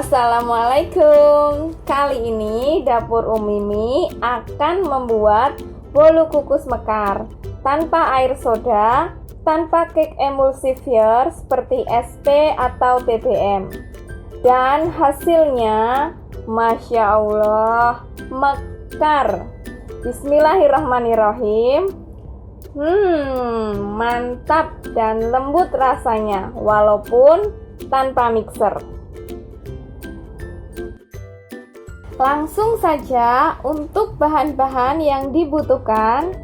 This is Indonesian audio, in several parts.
Assalamualaikum. Kali ini dapur Umimi akan membuat bolu kukus mekar. Tanpa air soda, tanpa cake emulsifier seperti SP atau TBM Dan hasilnya Masya Allah mekar. Bismillahirrahmanirrahim. Hmm, mantap dan lembut rasanya walaupun tanpa mixer. Langsung saja untuk bahan-bahan yang dibutuhkan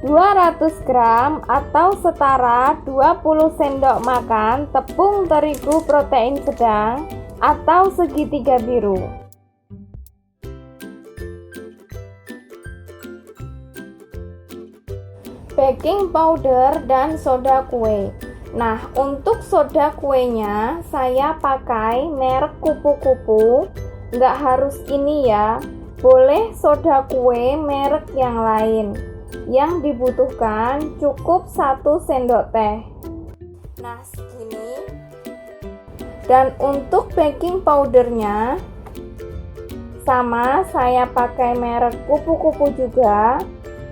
200 gram atau setara 20 sendok makan tepung terigu protein sedang atau segitiga biru. Baking powder dan soda kue. Nah, untuk soda kuenya saya pakai merek kupu-kupu nggak harus ini ya. Boleh soda kue merek yang lain. Yang dibutuhkan cukup satu sendok teh. Nah segini. Dan untuk baking powdernya sama saya pakai merek kupu-kupu juga.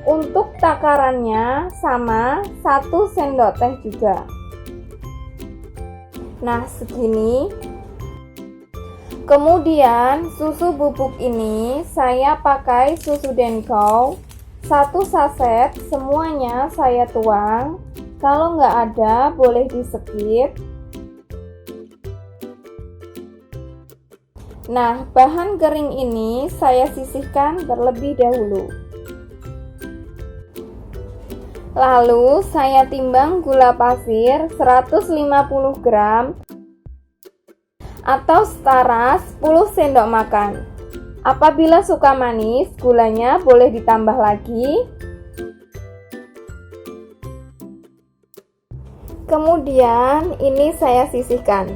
Untuk takarannya sama satu sendok teh juga. Nah segini Kemudian susu bubuk ini saya pakai susu Denko satu saset semuanya saya tuang. Kalau nggak ada boleh di skip. Nah, bahan kering ini saya sisihkan terlebih dahulu. Lalu saya timbang gula pasir 150 gram atau setara 10 sendok makan. Apabila suka manis, gulanya boleh ditambah lagi. Kemudian ini saya sisihkan.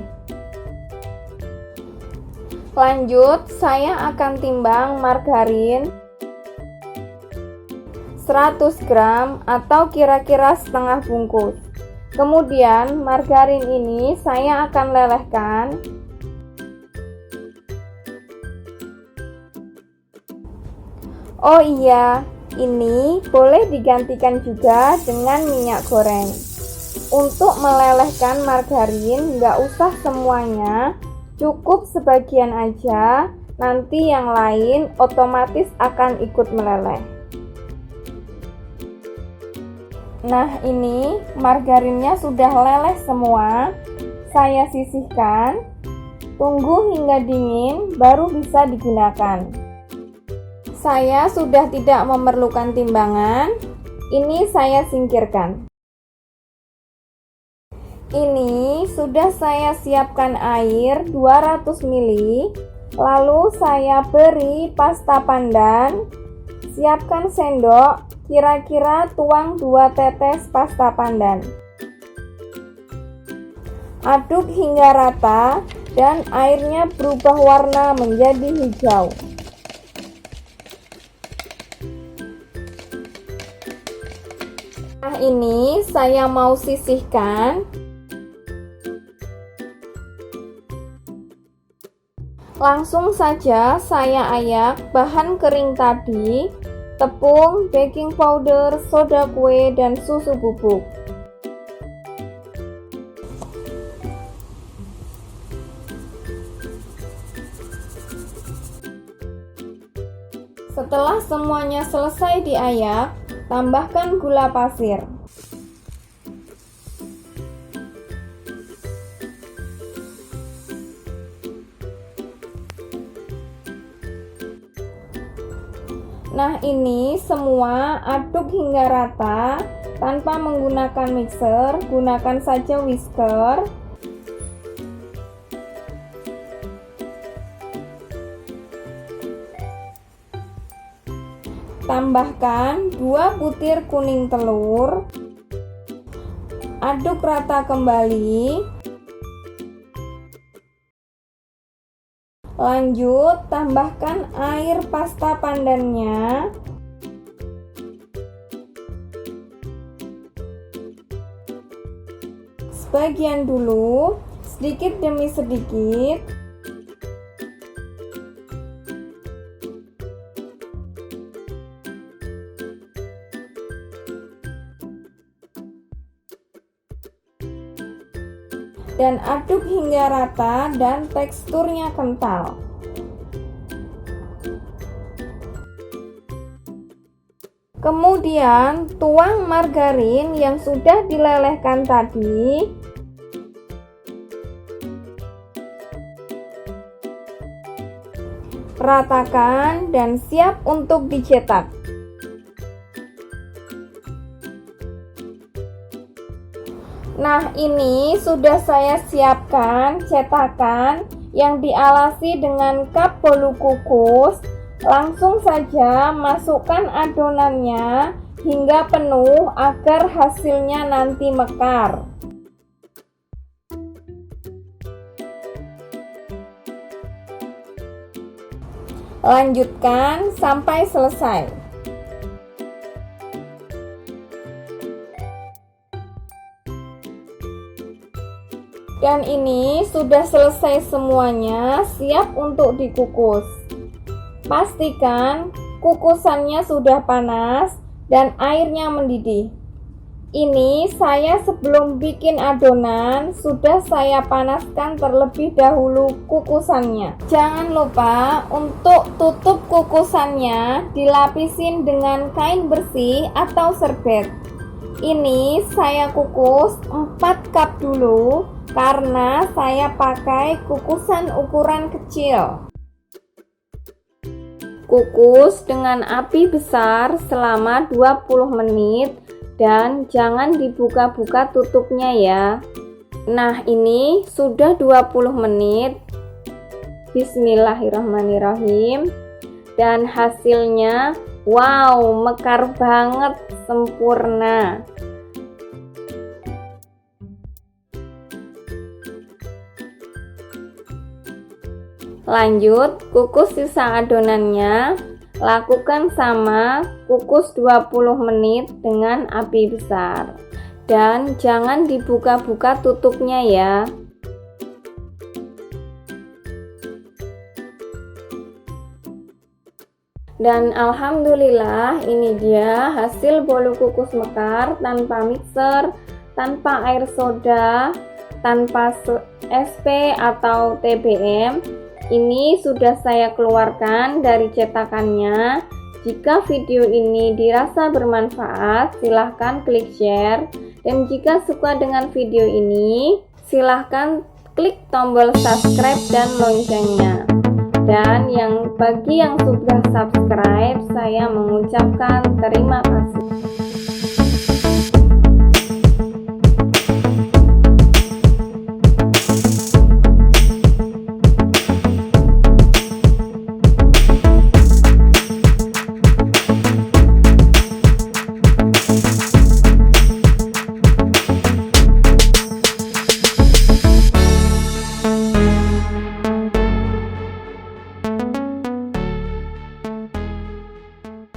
Lanjut, saya akan timbang margarin 100 gram atau kira-kira setengah bungkus. Kemudian margarin ini saya akan lelehkan Oh iya, ini boleh digantikan juga dengan minyak goreng. Untuk melelehkan margarin, nggak usah semuanya, cukup sebagian aja. Nanti yang lain otomatis akan ikut meleleh. Nah, ini margarinnya sudah leleh semua. Saya sisihkan. Tunggu hingga dingin, baru bisa digunakan. Saya sudah tidak memerlukan timbangan. Ini saya singkirkan. Ini sudah saya siapkan air 200 ml. Lalu saya beri pasta pandan. Siapkan sendok, kira-kira tuang 2 tetes pasta pandan. Aduk hingga rata dan airnya berubah warna menjadi hijau. Nah ini saya mau sisihkan. Langsung saja saya ayak bahan kering tadi Tepung, baking powder, soda kue, dan susu bubuk. Setelah semuanya selesai diayak, Tambahkan gula pasir. Nah, ini semua aduk hingga rata tanpa menggunakan mixer, gunakan saja whisker. Tambahkan 2 butir kuning telur. Aduk rata kembali. Lanjut, tambahkan air pasta pandannya. Sebagian dulu, sedikit demi sedikit. Dan aduk hingga rata dan teksturnya kental. Kemudian tuang margarin yang sudah dilelehkan tadi Ratakan dan siap untuk dicetak Nah ini sudah saya siapkan cetakan yang dialasi dengan cup bolu kukus Langsung saja masukkan adonannya hingga penuh agar hasilnya nanti mekar. Lanjutkan sampai selesai. Dan ini sudah selesai semuanya, siap untuk dikukus. Pastikan kukusannya sudah panas dan airnya mendidih. Ini saya sebelum bikin adonan sudah saya panaskan terlebih dahulu kukusannya. Jangan lupa untuk tutup kukusannya dilapisin dengan kain bersih atau serbet. Ini saya kukus 4 cup dulu karena saya pakai kukusan ukuran kecil. Kukus dengan api besar selama 20 menit dan jangan dibuka-buka tutupnya ya. Nah, ini sudah 20 menit. Bismillahirrahmanirrahim. Dan hasilnya wow, mekar banget, sempurna. Lanjut, kukus sisa adonannya. Lakukan sama, kukus 20 menit dengan api besar. Dan jangan dibuka-buka tutupnya ya. Dan alhamdulillah ini dia hasil bolu kukus mekar tanpa mixer, tanpa air soda, tanpa SP atau TBM ini sudah saya keluarkan dari cetakannya. Jika video ini dirasa bermanfaat, silahkan klik share. Dan jika suka dengan video ini, silahkan klik tombol subscribe dan loncengnya. Dan yang bagi yang sudah subscribe, saya mengucapkan terima kasih.